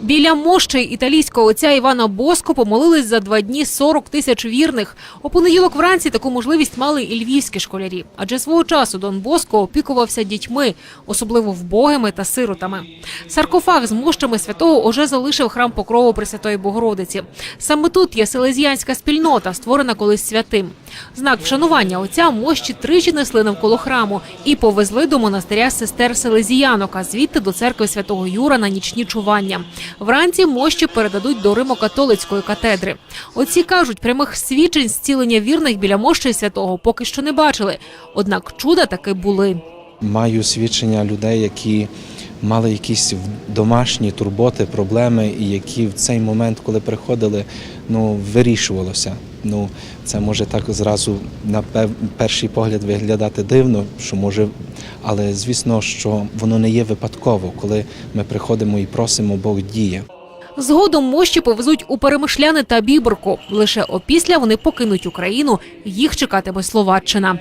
Біля мощей італійського отця Івана Боско помолились за два дні 40 тисяч вірних. У понеділок вранці таку можливість мали і львівські школярі. Адже свого часу Дон Боско опікувався дітьми, особливо вбогими та сиротами. Саркофаг з мощами святого уже залишив храм Покрову Пресвятої Богородиці. Саме тут є селезіянська спільнота, створена колись святим. Знак вшанування отця мощі тричі несли навколо храму і повезли до монастиря сестер Селезіянок, а звідти до церкви святого Юра на нічні чування. Вранці мощі передадуть до Римо-католицької катедри. Отці кажуть, прямих свідчень зцілення вірних біля мощі святого поки що не бачили. Однак чуда таки були. Маю свідчення людей, які мали якісь домашні турботи, проблеми, які в цей момент, коли приходили, ну вирішувалося. Ну, це може так зразу на перший погляд виглядати дивно, що може, але звісно, що воно не є випадково, коли ми приходимо і просимо, Бог діє. Згодом мощі повезуть у Перемишляни та Бібрку. Лише опісля вони покинуть Україну. Їх чекатиме Словаччина.